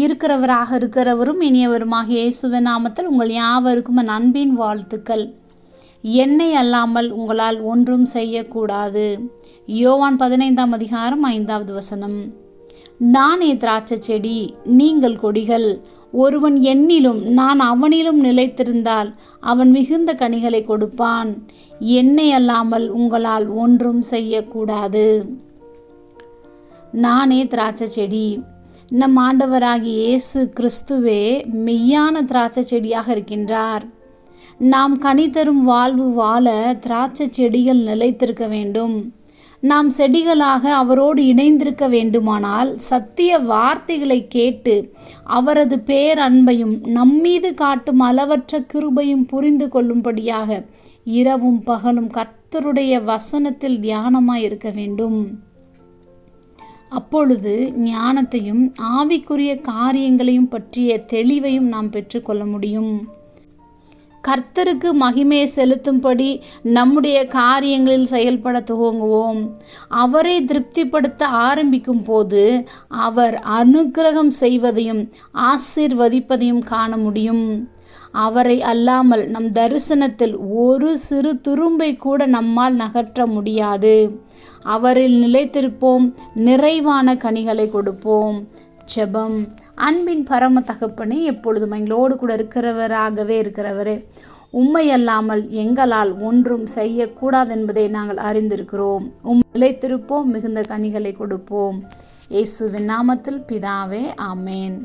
இருக்கிறவராக இருக்கிறவரும் இனியவருமாக இயேசுவின் நாமத்தில் உங்கள் யாவருக்கும் அன்பின் வாழ்த்துக்கள். என்னை அல்லாமல் உங்களால் ஒன்றும் செய்யக்கூடாது. யோவான் பதினைந்தாம் அதிகாரம் ஐந்தாவது வசனம். நானே திராட்சை செடி நீங்கள் கொடிகள். ஒருவன் என்னிலும் நான் அவனிலும் நிலைத்திருந்தால் அவன் மிகுந்த கனிகளை கொடுப்பான். என்னை அல்லாமல் உங்களால் ஒன்றும் செய்யக்கூடாது. நானே திராட்சை செடி நம் ஆண்டவராகிய இயேசு கிறிஸ்துவே மெய்யான திராட்சை செடியாக இருக்கின்றார். நாம் கனி தரும் வாழ்வு வாழ திராட்சை செடிகள் நிலைத்திருக்க வேண்டும். நாம் செடிகளாக அவரோடு இணைந்திருக்க வேண்டுமானால் சத்திய வார்த்தைகளை கேட்டு அவரது பேரன்பையும் நம்மீது காட்டும் அளவற்ற கிருபையும் புரிந்து கொள்ளும்படியாக இரவும் பகலும் கர்த்தருடைய வசனத்தில் தியானமாய் இருக்க வேண்டும். அப்பொழுது ஞானத்தையும் ஆவிக்குரிய காரியங்களையும் பற்றிய தெளிவையும் நாம் பெற்றுக்கொள்ள முடியும். கர்த்தருக்கு மகிமையை செலுத்தும்படி நம்முடைய காரியங்களில் செயல்பட துவங்குவோம். அவரை திருப்திப்படுத்த ஆரம்பிக்கும் போது அவர் அனுக்கிரகம் செய்வதையும் ஆசிர்வதிப்பதையும் காண முடியும். அவரை அல்லாமல் நம் தரிசனத்தில் ஒரு சிறு துரும்பை கூட நம்மால் நகற்ற முடியாது. அவரில் நிலைத்திருப்போம் நிறைவான கனிகளை கொடுப்போம். ஜெபம். அன்பின் பரம தகப்பனே எப்பொழுதும் எங்களோடு கூட இருக்கிறவராகவே இருக்கிறவரே உண்மை அல்லாமல் எங்களால் ஒன்றும் செய்யக்கூடாது என்பதை நாங்கள் அறிந்திருக்கிறோம். உம் நிலைத்திருப்போம் மிகுந்த கனிகளை கொடுப்போம். இயேசுவின் நாமத்தில் பிதாவே ஆமேன்.